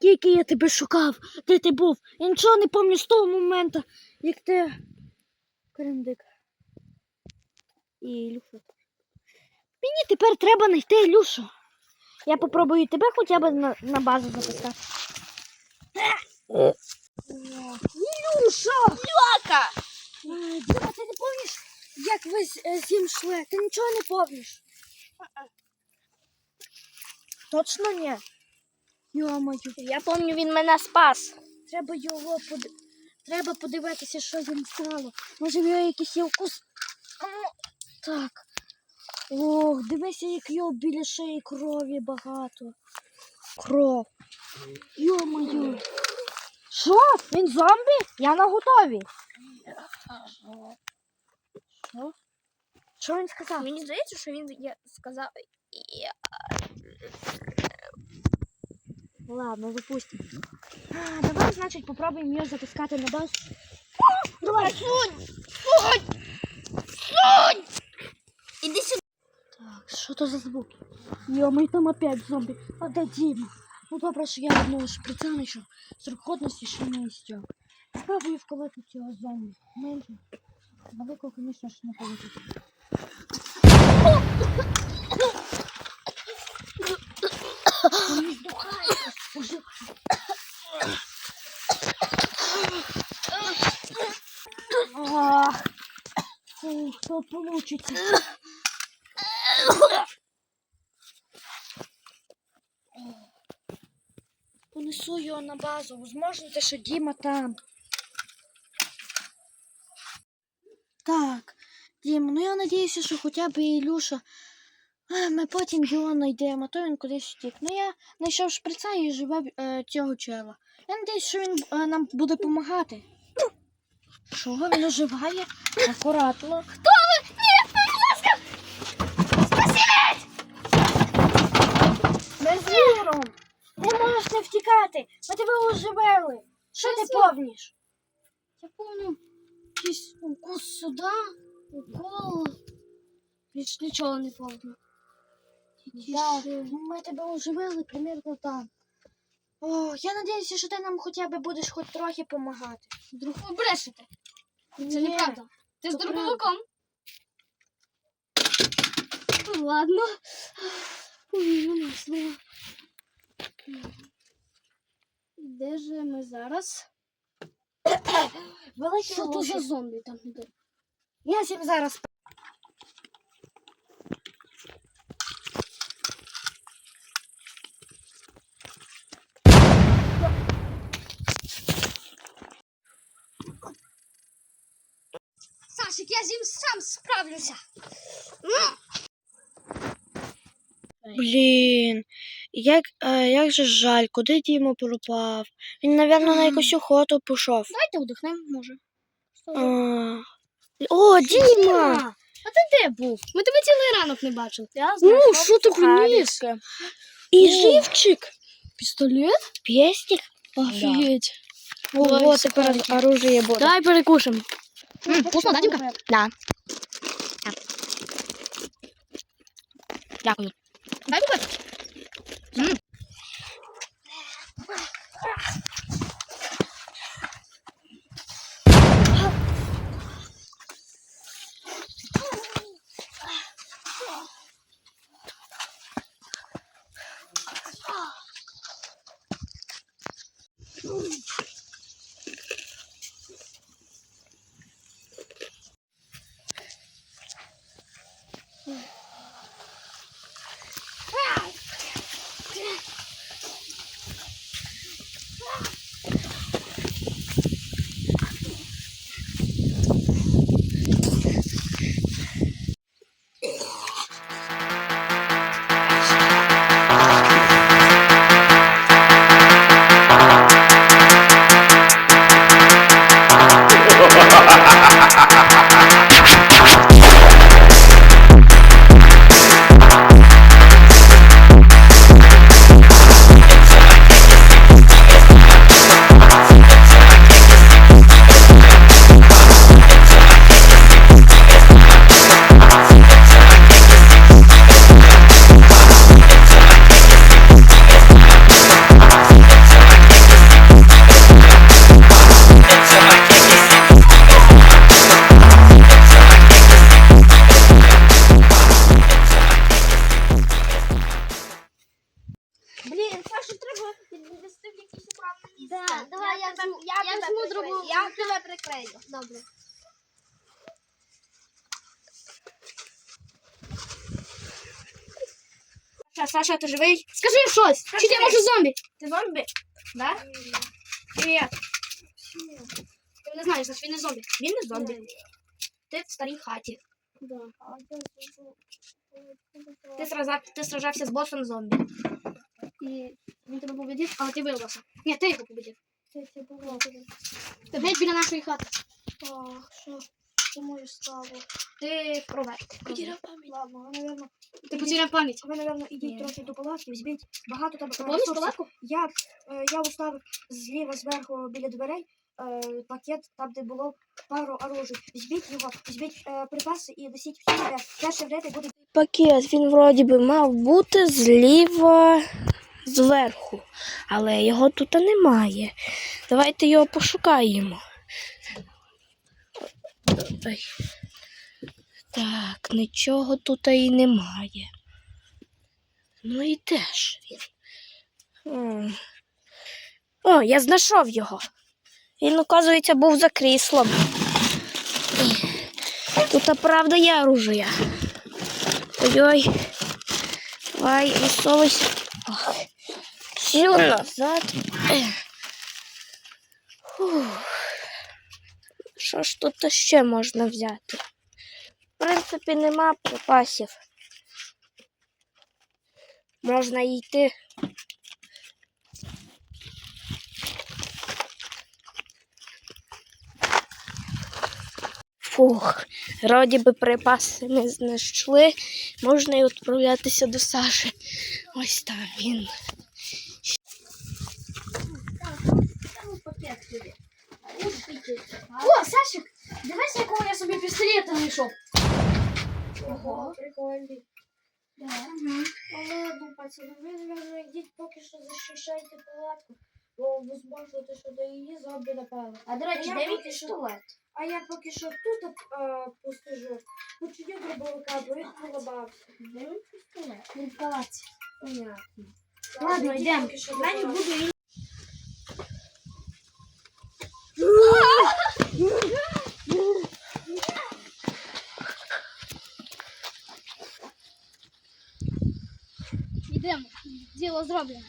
Скільки я тебе шукав, де ти був? Я нічого не пам'ятаю з того моменту, як ти. Крендик. І Ілюша. Мені тепер треба знайти Ілюшу. Я попробую тебе хоча б на, на базу записати. Ілюша! Льока! Діма, ти не пам'ятаєш, як ви з, е, з ним йшли? Ти нічого не пам'ятаєш? Точно ні? Йо-моє. Я пам'ятаю, він мене спас. Треба його под... Треба подивитися, що з ним стало. Може, в його якийсь є вкус. Так. Ох, дивися, як його біля шиї крові багато. Кров. Йо-моє. Що? Він зомбі? Я на готові. Що? Що він сказав? Мені здається, що він я сказав. Я... Ладно, запустимо. А, давай, значить, попробуємо його затискати на базу. Давай. Сунь! Сунь! Сунь! Іди сюди. Так, що то за звуки? Йо, там опять зомбі. А де Ну добре, що я одного шприца знайшов. Срок годності ще не істяг. Спробую вколоти цього зомбі. Менше. Великого, звісно ж, не вийде. Він здухається. Уже. Ах? Понесу його на базу. Возможно, те, що Діма там. Так, Діма, ну я надіюся, що хоча б Ілюша. Ми потім його знайдемо, а то він кудись втік. Ну я знайшов шприца і живе е, цього чела. Я надіюсь, що він е, нам буде допомагати. Що він оживає? Акуратно. Хто ви? Ні, будь ласка! Спасіть! Ми з Юром! Ти втікати! Ми тебе оживили! Що ти повніш? Я помню якийсь укус сюди, укол. Більш нічого не помню. Да, ми тебе оживили примірно там. О, я надіюся, що ти нам хоча б будеш хоч трохи допомагати. Друг, ви брешете. Це Ні. неправда. Ти з дробовиком. Ну, Ладно. Ой, нема слова. Де же ми зараз? Великі Що то гроші. за зомбі там іде? Я всім зараз. Сашик, я з ним сам справлюся. Блін, як, е, як же жаль, куди Діма пропав? Він, напевно, на якусь охоту пішов. Давайте вдихнемо, може. А, О, Діма! А ти де був? Ми тебе цілий ранок не бачили. Я Ну, що ти приніс? І живчик. Пістолет? Пестик. Офігеть. Ого, тепер оружие буде. Давай перекушаємо. Вкусно, да, Дімка? Да. Дякую. Дай купити. Прикрию. Добре. Саша, Саша, ти живий? Скажи щось. Чи ти може зомбі? Ти зомбі? Да? Привіт. Ти не знаєш, значить він не зомбі. Він не зомбі. Ти в старій хаті. Ти, сраза, ти сражався з босом зомбі. І він тебе победив, але ти вирвався. Ні, ти його победив. Ти геть біля нашої хати. Ах, що? Що моє стало? Ти провер. Потеряв пам'ять. Ладно, ви, напевно, Ти потеряв пам'ять. ви, напевно, ідіть трохи до палатки, візьміть багато там ресурсів. палатку? Я, е, я уставив зліва зверху біля дверей е, пакет, там, де було пару оружий. Візьміть його, візьміть е, припаси і несіть всі. Перше время буде Пакет він вроді би мав бути зліва зверху, але його тут немає. Давайте його пошукаємо. Так, нічого тут і немає. Ну і де ж він? О, я знайшов його. Він, оказується, був за кріслом. Тут, правда, є оружие. Ой-ой. Давай, высовывайся. Сил назад. Що ж тут ще можна взяти? В принципі, нема припасів. Можна йти. Фух, вроді би припаси ми знайшли. Можна і відправлятися до Саші. Ось там він. О, Сашик, дивись, якого я собі пістолета знайшов. Ого, прикольний. Але, ну, пацани, ви, наверное, йдіть поки що захищайте палатку, бо возможно, те, що до її зомбі напали. А до речі, де мій пістолет? А я поки що тут е, посижу, починю дробовика, бо він поламався. Де мій пістолет? Він в палаці. Понятно. Ладно, йдемо. поки Я не палатки. буду Йдемо. Діло зроблено.